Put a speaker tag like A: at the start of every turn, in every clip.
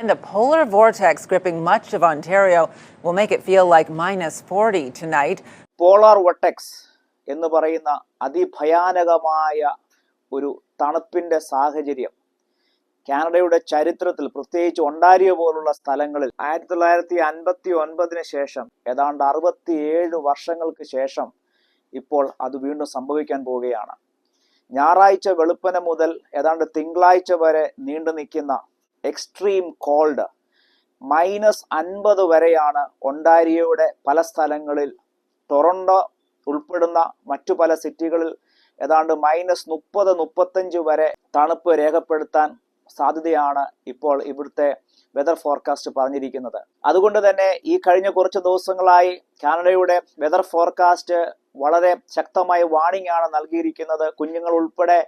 A: And a polar vortex gripping much of Ontario will make it feel like minus 40 tonight.
B: Polar vortex എന്ന് പറയുന്ന അതിഭയാനകമായ ഒരു തണുപ്പിന്റെ സാഹചര്യം കാനഡയുടെ ചരിത്രത്തിൽ പ്രത്യേകിച്ച് ഒണ്ടാരിയോ പോലുള്ള സ്ഥലങ്ങളിൽ ആയിരത്തി തൊള്ളായിരത്തി അൻപത്തി ഒൻപതിന് ശേഷം ഏതാണ്ട് അറുപത്തിയേഴ് വർഷങ്ങൾക്ക് ശേഷം ഇപ്പോൾ അത് വീണ്ടും സംഭവിക്കാൻ പോവുകയാണ് ഞായറാഴ്ച വെളുപ്പന മുതൽ ഏതാണ്ട് തിങ്കളാഴ്ച വരെ നീണ്ടു നിൽക്കുന്ന എക്സ്ട്രീം കോൾഡ് മൈനസ് അൻപത് വരെയാണ് ഒണ്ടാരിയോയുടെ പല സ്ഥലങ്ങളിൽ. ടൊറണ്ടോ ഉൾപ്പെടുന്ന മറ്റു പല സിറ്റികളിൽ ഏതാണ്ട് മൈനസ് മുപ്പത് മുപ്പത്തഞ്ച് വരെ തണുപ്പ് രേഖപ്പെടുത്താൻ സാധ്യതയാണ് ഇപ്പോൾ ഇവിടുത്തെ വെതർ ഫോർകാസ്റ്റ് പറഞ്ഞിരിക്കുന്നത്. അതുകൊണ്ട് തന്നെ ഈ കഴിഞ്ഞ കുറച്ച് ദിവസങ്ങളായി കാനഡയുടെ വെതർ ഫോർകാസ്റ്റ് വളരെ ശക്തമായ വാണിംഗ് ആണ് നൽകിയിരിക്കുന്നത്. കുഞ്ഞുങ്ങൾ ഉൾപ്പെടെ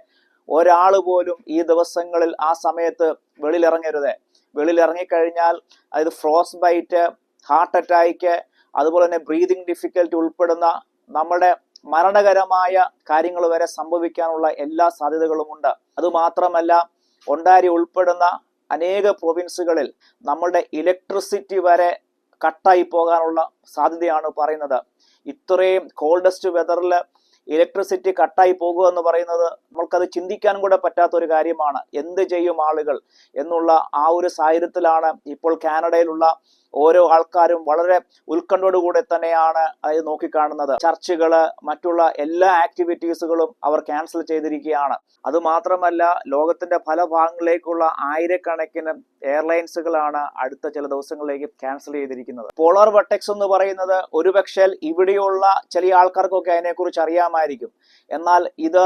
B: ഒരാൾ പോലും ഈ ദിവസങ്ങളിൽ ആ സമയത്ത് വെളിയിലിറങ്ങരുത്. വെളിയിലിറങ്ങിക്കഴിഞ്ഞാൽ അതായത് ഫ്രോസ് ബൈറ്റ് ഹാർട്ട് അറ്റാക്ക് അതുപോലെ തന്നെ ബ്രീതിങ് ഡിഫിക്കൽറ്റി ഉൾപ്പെടുന്ന നമ്മുടെ മരണകരമായ കാര്യങ്ങൾ വരെ സംഭവിക്കാനുള്ള എല്ലാ സാധ്യതകളുമുണ്ട് അതുമാത്രമല്ല ഒണ്ടാരി ഉൾപ്പെടുന്ന അനേക പ്രൊവിൻസുകളിൽ നമ്മളുടെ ഇലക്ട്രിസിറ്റി വരെ കട്ടായി പോകാനുള്ള സാധ്യതയാണ് പറയുന്നത്. ഇത്രയും കോൾഡസ്റ്റ് വെതറിൽ ഇലക്ട്രിസിറ്റി കട്ടായി പോകുക എന്ന് പറയുന്നത് നമ്മൾക്കത് ചിന്തിക്കാനും കൂടെ പറ്റാത്ത ഒരു കാര്യമാണ്. എന്ത് ചെയ്യും ആളുകൾ? എന്നുള്ള ആ ഒരു സാഹചര്യത്തിലാണ് ഇപ്പോൾ കാനഡയിലുള്ള ഓരോ ആൾക്കാരും വളരെ ഉത്കണ്ഠയോടുകൂടെ തന്നെയാണ് അതായത് നോക്കിക്കാണുന്നത്. ചർച്ചുകൾ മറ്റുള്ള എല്ലാ ആക്ടിവിറ്റീസുകളും അവർ ക്യാൻസൽ ചെയ്തിരിക്കുകയാണ്. അത് മാത്രമല്ല ലോകത്തിന്റെ പല ഭാഗങ്ങളിലേക്കുള്ള ആയിരക്കണക്കിന് എയർലൈൻസുകളാണ് അടുത്ത ചില ദിവസങ്ങളിലേക്ക് ക്യാൻസൽ ചെയ്തിരിക്കുന്നത്. പോളാർ വട്ടെക്സ് എന്ന് പറയുന്നത് ഒരുപക്ഷെ ഇവിടെയുള്ള ചില ആൾക്കാർക്കൊക്കെ അതിനെക്കുറിച്ച് അറിയാമായിരിക്കും. എന്നാൽ ഇത്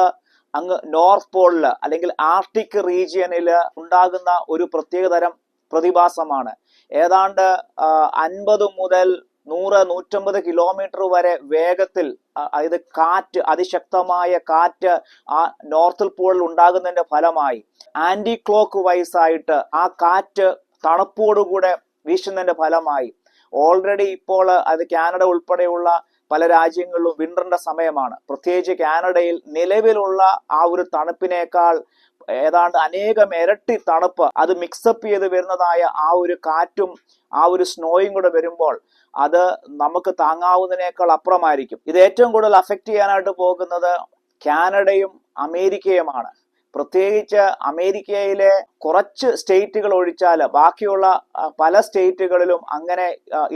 B: അങ്ങ് നോർത്ത് പോളിൽ അല്ലെങ്കിൽ ആർട്ടിക് റീജിയനിൽ ഉണ്ടാകുന്ന ഒരു പ്രത്യേകതരം പ്രതിഭാസമാണ്. ഏതാണ്ട് അൻപത് മുതൽ നൂറ് നൂറ്റമ്പത് കിലോമീറ്റർ വരെ വേഗത്തിൽ അതായത് കാറ്റ് അതിശക്തമായ കാറ്റ് ആ നോർത്തിൽ പോളിൽ ഉണ്ടാകുന്നതിന്റെ ഫലമായി ആന്റി ക്ലോക്ക് വൈസ് ആയിട്ട് ആ കാറ്റ് തണുപ്പോടുകൂടെ വീശുന്നതിന്റെ ഫലമായി. ഓൾറെഡി ഇപ്പോൾ അത് കാനഡ ഉൾപ്പെടെയുള്ള പല രാജ്യങ്ങളിലും വിന്ററിന്റെ സമയമാണ്. പ്രത്യേകിച്ച് കാനഡയിൽ നിലവിലുള്ള ആ ഒരു തണുപ്പിനേക്കാൾ ഏതാണ്ട് അനേകം ഇരട്ടി തണുപ്പ് അത് മിക്സപ്പ് ചെയ്ത് വരുന്നതായ ആ ഒരു കാറ്റും ആ ഒരു സ്നോയും കൂടെ വരുമ്പോൾ അത് നമുക്ക് താങ്ങാവുന്നതിനേക്കാൾ അപ്പുറമായിരിക്കും. ഇത് ഏറ്റവും കൂടുതൽ അഫക്റ്റ് ചെയ്യാനായിട്ട് പോകുന്നത് കാനഡയും അമേരിക്കയുമാണ്. പ്രത്യേകിച്ച് അമേരിക്കയിലെ കുറച്ച് സ്റ്റേറ്റുകൾ ഒഴിച്ചാൽ ബാക്കിയുള്ള പല സ്റ്റേറ്റുകളിലും അങ്ങനെ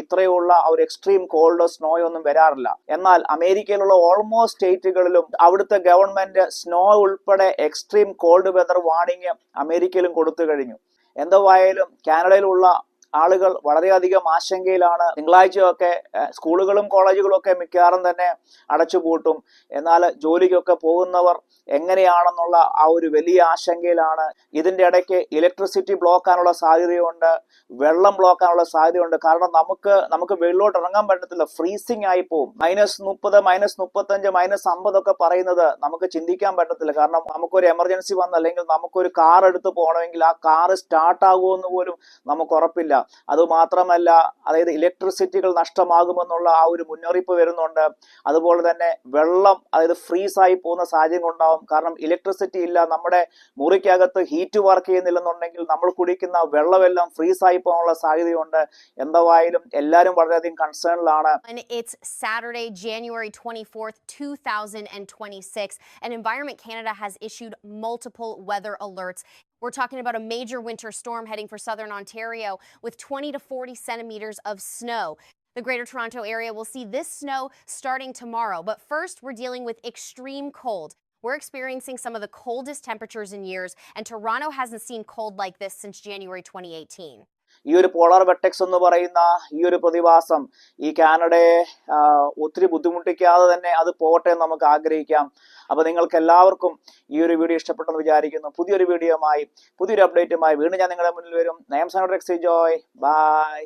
B: ഇത്രയുള്ള ഒരു എക്സ്ട്രീം കോൾഡ് സ്നോയോ ഒന്നും വരാറില്ല. എന്നാൽ അമേരിക്കയിലുള്ള ഓൾമോസ്റ്റ് സ്റ്റേറ്റുകളിലും അവിടുത്തെ ഗവൺമെന്റ് സ്നോ ഉൾപ്പെടെ എക്സ്ട്രീം കോൾഡ് വെതർ വാണിംഗ് അമേരിക്കയിലും കൊടുത്തു കഴിഞ്ഞു. എന്തായാലും കാനഡയിലുള്ള ആളുകൾ വളരെയധികം ആശങ്കയിലാണ്. തിങ്കളാഴ്ചയൊക്കെ സ്കൂളുകളും കോളേജുകളും ഒക്കെ മിക്കവാറും തന്നെ അടച്ചുപൂട്ടും. എന്നാൽ ജോലിക്കൊക്കെ പോകുന്നവർ എങ്ങനെയാണെന്നുള്ള ആ ഒരു വലിയ ആശങ്കയിലാണ്. ഇതിന്റെ ഇടയ്ക്ക് ഇലക്ട്രിസിറ്റി ബ്ലോക്കാനുള്ള സാധ്യതയുണ്ട്. വെള്ളം ബ്ലോക്കാനുള്ള സാധ്യതയുണ്ട്. കാരണം നമുക്ക് നമുക്ക് വെള്ളോട്ട് ഇറങ്ങാൻ പറ്റത്തില്ല. ഫ്രീസിങ് ആയി പോകും മൈനസ് മുപ്പത് മൈനസ് മുപ്പത്തഞ്ച് മൈനസ് അമ്പതൊക്കെ പറയുന്നത് നമുക്ക് ചിന്തിക്കാൻ പറ്റത്തില്ല. കാരണം നമുക്കൊരു എമർജൻസി വന്ന അല്ലെങ്കിൽ നമുക്കൊരു കാർ എടുത്ത് പോകണമെങ്കിൽ ആ കാർ സ്റ്റാർട്ട് ആകുമെന്ന് പോലും നമുക്ക് ഉറപ്പില്ല. അതുമാത്രമല്ല അതായത് ഇലക്ട്രിസിറ്റികൾ നഷ്ടമാകുമെന്നുള്ള ആ ഒരു മുന്നറിയിപ്പ് വരുന്നുണ്ട്. അതുപോലെ തന്നെ വെള്ളം അതായത് ഫ്രീസ് ആയി പോകുന്ന സാഹചര്യം ഉണ്ടാവും. കാരണം ഇലക്ട്രിസിറ്റി ഇല്ല നമ്മുടെ മുറിക്കകത്ത് ഹീറ്റ് വർക്ക് ചെയ്യുന്നില്ലെന്നുണ്ടെങ്കിൽ നമ്മൾ കുടിക്കുന്ന വെള്ളമെല്ലാം ഫ്രീസ് ആയി പോകാനുള്ള സാധ്യതയുണ്ട് എന്തായാലും എല്ലാവരും വളരെയധികം കൺസേണിലാണ്
C: It's Saturday, January 24th, 2026, and Environment Canada has issued multiple weather alerts. We're talking about a major winter storm heading for southern Ontario with 20 to 40 centimeters of snow. The Greater Toronto area will see this snow starting tomorrow, but first we're dealing with extreme cold. We're experiencing some of the coldest temperatures in years, and Toronto hasn't seen cold like this since January 2018.
B: ഈ ഒരു polar വെട്ടെക്സ് എന്ന് പറയുന്ന ഈ ഒരു പ്രതിഭാസം ഈ കാനഡയെ ഒത്തിരി ബുദ്ധിമുട്ടിക്കാതെ തന്നെ അത് പോട്ടെ എന്ന് നമുക്ക് ആഗ്രഹിക്കാം അപ്പൊ നിങ്ങൾക്ക് എല്ലാവർക്കും ഈ ഒരു വീഡിയോ ഇഷ്ടപ്പെട്ടെന്ന് വിചാരിക്കുന്നു പുതിയൊരു വീഡിയോയുമായി പുതിയൊരു അപ്ഡേറ്റുമായി വീണ്ടും ഞാൻ നിങ്ങളുടെ മുന്നിൽ വരും നയം സൈനോഡ് ജോയ് ബൈ